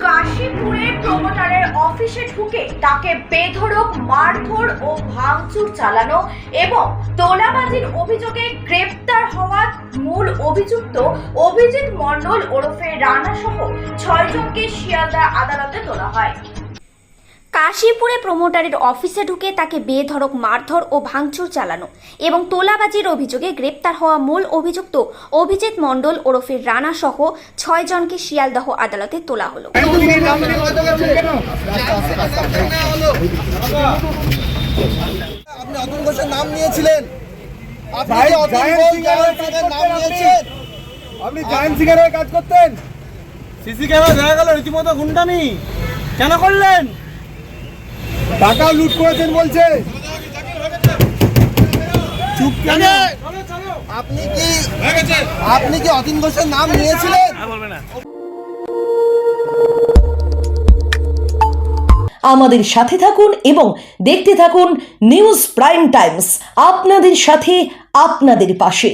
কাশীপুরের প্রমোটারের অফিসে ঢুকে তাকে বেধড়ক, মারধর ও ভাঙচুর চালানো এবং তোলাবাজির অভিযোগে গ্রেপ্তার হওয়া মূল অভিযুক্ত অভিজিৎ মণ্ডল ওরফে রানা সহ ছয়জনকে শিয়ালদা আদালতে তোলা হয়। কাশীপুরে প্রমোটারের অফিসে ঢুকে তাকে বেধড়ক মারধর ও ভাঙচুর চালানো এবং তোলাবাজির অভিযোগে গ্রেপ্তার হওয়া মূল অভিযুক্ত অভিজিৎ মণ্ডল ওরফে রানা সহ ছয়জনকে শিয়ালদহ আদালতে তোলা হলো। আপনি অতুল ঘোষের নাম নিয়েছিলেন। আপনি নাম আপনি? জায়েন্ট কাজ করতেন? সিসি ক্যামেরা দেখা গেল রীতিমতো গুন্ডামি। কেন করলেন? টাকা লুট করেছেন বলছে। চুপ কেন? আপনি কি আপনি কি অতীন ঘোষের নাম নিয়েছিলেন? আমাদের সাথে থাকুন এবং দেখতে থাকুন নিউজ প্রাইম টাইমস। আপনাদের সাথে আপনাদের পাশে।